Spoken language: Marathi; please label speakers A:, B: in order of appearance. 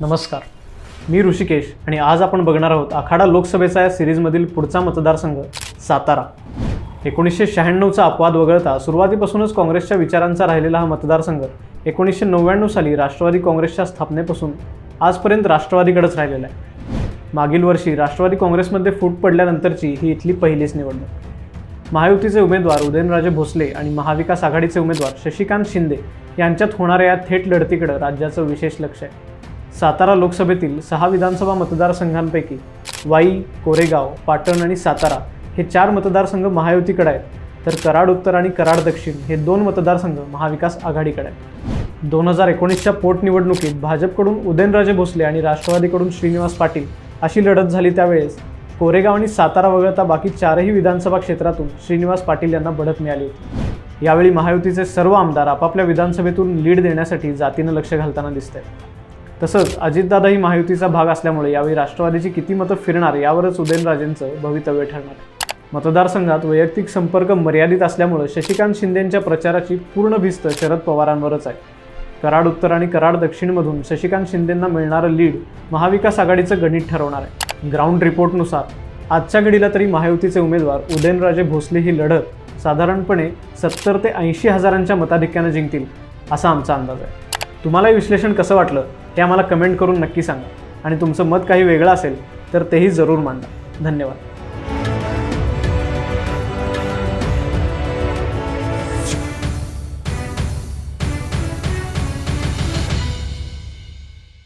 A: नमस्कार. मी ऋषिकेश आणि आज आपण बघणार आहोत आखाडा लोकसभेचा या सिरीजमधील पुढचा मतदारसंघ सातारा. एकोणीसशे शहाण्णवचा अपवाद वगळता सुरुवातीपासूनच काँग्रेसच्या विचारांचा राहिलेला हा मतदारसंघ एकोणीसशे नव्याण्णव साली राष्ट्रवादी काँग्रेसच्या स्थापनेपासून आजपर्यंत राष्ट्रवादीकडेच राहिलेला आहे. मागील वर्षी राष्ट्रवादी काँग्रेसमध्ये फूट पडल्यानंतरची ही इथली पहिलीच निवडणूक. महायुतीचे उमेदवार उदयनराजे भोसले आणि महाविकास आघाडीचे उमेदवार शशिकांत शिंदे यांच्यात होणाऱ्या या थेट लढतीकडे राज्याचं विशेष लक्ष आहे. सातारा लोकसभेतील सहा विधानसभा मतदारसंघांपैकी वाई कोरेगाव पाटण आणि सातारा हे चार मतदारसंघ महायुतीकडे आहेत. तर कराड उत्तर आणि कराड दक्षिण हे दोन मतदारसंघ महाविकास आघाडीकडे आहेत. दोन हजार एकोणीसच्या पोटनिवडणुकीत भाजपकडून उदयनराजे भोसले आणि राष्ट्रवादीकडून श्रीनिवास पाटील अशी लढत झाली त्यावेळेस कोरेगाव आणि सातारा वगळता बाकी चारही विधानसभा क्षेत्रातून श्रीनिवास पाटील यांना बढत मिळाली होती. यावेळी महायुतीचे सर्व आमदार आपापल्या विधानसभेतून लीड देण्यासाठी जातीनं लक्ष घालताना दिसत आहेत. तसंच अजितदादाही महायुतीचा भाग असल्यामुळे यावेळी राष्ट्रवादीची किती मतं फिरणार यावरच उदयनराजेंचं भवितव्य ठरणार. मतदारसंघात वैयक्तिक संपर्क मर्यादित असल्यामुळे शशिकांत शिंदेंच्या प्रचाराची पूर्ण भिस्त शरद पवारांवरच आहे. कराड उत्तर आणि कराड दक्षिणमधून शशिकांत शिंदेंना मिळणारं लीड महाविकास आघाडीचं गणित ठरवणार आहे. ग्राउंड रिपोर्टनुसार आजच्या घडीला तरी महायुतीचे उमेदवार उदयनराजे भोसले ही लढत साधारणपणे सत्तर ते ऐंशी हजारांच्या मताधिक्यानं जिंकतील असा आमचा अंदाज आहे. तुम्हाला हे विश्लेषण कसं वाटलं? हे आम्हाला कमेंट करून नक्की सांगा. आणि तुमचं मत काही वेगळं असेल तर तेही जरूर मांडा. धन्यवाद.